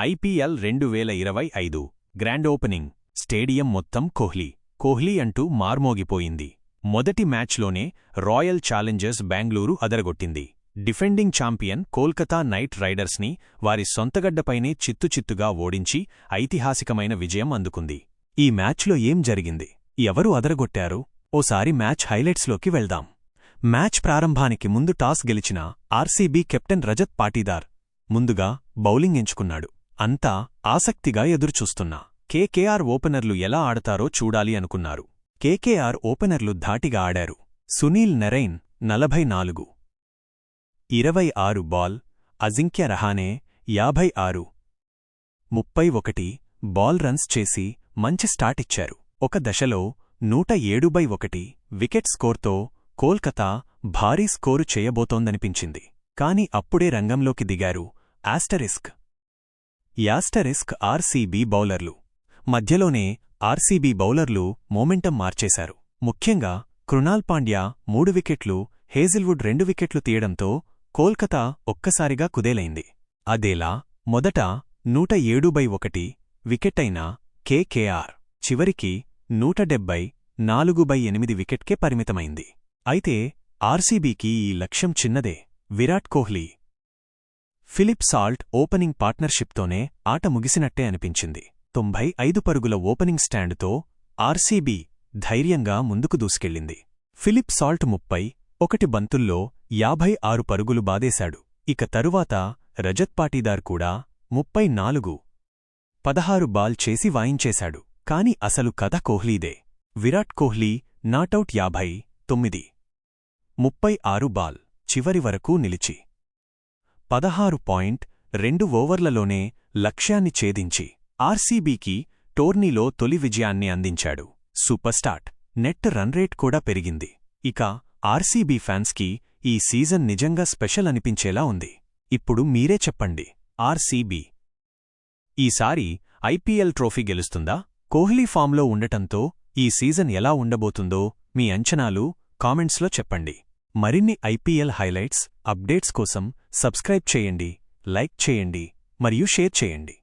IPL రెండు వేల ఇరవై ఐదు గ్రాండ్ ఓపెనింగ్. స్టేడియం మొత్తం కోహ్లీ. కోహ్లీ అంటూ మార్మోగిపోయింది. మొదటి మ్యాచ్లోనే రాయల్ ఛాలెంజర్స్ బెంగళూరు అదరగొట్టింది. డిఫెండింగ్ ఛాంపియన్ కోల్కతా నైట్ రైడర్స్ని వారి సొంతగడ్డపైనే చిత్తుచిత్తుగా ఓడించి ఐతిహాసికమైన విజయం అందుకుంది. ఈ మ్యాచ్లో ఏం జరిగింది? ఎవరు అదరగొట్టారు? ఓసారి మ్యాచ్ హైలైట్స్లోకి వెళ్దాం. మ్యాచ్ ప్రారంభానికి ముందు టాస్ గెలిచిన ఆర్సీబీ కెప్టెన్ రజత్ పాటీదార్ ముందుగా బౌలింగ్ ఎంచుకున్నాడు. అంతా ఆసక్తిగా ఎదురుచూస్తున్నా. కేకేఆర్ ఓపెనర్లు ఎలా ఆడతారో చూడాలి అనుకున్నారు. కేకేఆర్ ఓపెనర్లు ధాటిగా ఆడారు. సునీల్ నెరైన్ నలభై నాలుగు. ఇరవై ఆరు బాల్ అజింక్య రహానే యాభై ఆరు. ముప్పై ఒకటి బాల్ రన్స్ చేసి మంచి స్టార్ట్ ఇచ్చారు. ఒక దశలో నూట ఏడు బై ఒకటి వికెట్ స్కోర్తో కోల్కతా భారీ స్కోరు చేయబోతోందనిపించింది. కాని అప్పుడే రంగంలోకి దిగారు. ఆస్టరిస్క్ యాస్టరిస్క్ ఆర్సీబీ బౌలర్లు. మధ్యలోనే ఆర్సీబీ బౌలర్లు మోమెంటం మార్చేశారు. ముఖ్యంగా కృణాల్ పాండ్యా మూడు వికెట్లు హేజిల్వుడ్ రెండు వికెట్లు తీయడంతో కోల్కతా ఒక్కసారిగా కుదేలైంది. అదేలా మొదట నూట ఏడు బై ఒకటి వికెట్టైన కేకేఆర్ చివరికి నూట డెబ్బై నాలుగు బై ఎనిమిది వికెట్కే పరిమితమైంది. అయితే ఆర్సీబీకి ఈ లక్ష్యం చిన్నదే. Virat Kohli Philip Salt opening పార్ట్నర్షిప్తోనే ఆట ముగిసినట్టే అనిపించింది. తొంభై ఐదు పరుగుల ఓపెనింగ్ స్టాండుతో ఆర్సీబీ ధైర్యంగా ముందుకు దూసుకెళ్ళింది. ఫిలిప్ సాల్ట్ ముప్పై ఒకటి బంతుల్లో యాభై ఆరు పరుగులు బాదేశాడు. ఇక తరువాత రజత్ పాటీదార్ కూడా ముప్పై నాలుగు పదహారు బాల్ చేసి వాయించేశాడు. కాని అసలు కథ కోహ్లీదే. విరాట్ కోహ్లీ నాటౌట్ యాభై తొమ్మిది ముప్పై ఆరు బాల్ చివరి వరకు నిలిచి పదహారు పాయింట్ రెండు ఓవర్లలోనే లక్ష్యాన్ని ఛేదించి ఆర్సీబీకి టోర్నీలో తొలి విజయాన్ని అందించాడు. Super start. Net run rate కూడా పెరిగింది. ఇక ఆర్సీబీ ఫ్యాన్స్కి ఈ సీజన్ నిజంగా స్పెషల్ అనిపించేలా ఉంది. ఇప్పుడు మీరే చెప్పండి. ఆర్సీబీ ఈసారి ఐపీఎల్ ట్రోఫీ గెలుస్తుందా? కోహ్లీ ఫామ్లో ఉండటంతో ఈ సీజన్ ఎలా ఉండబోతుందో మీ అంచనాలు కామెంట్స్లో చెప్పండి. మరిన్ని ఐపీఎల్ హైలైట్స్ అప్డేట్స్ కోసం సబ్స్క్రైబ్ చేయండి లైక్ చేయండి మరియు షేర్ చేయండి.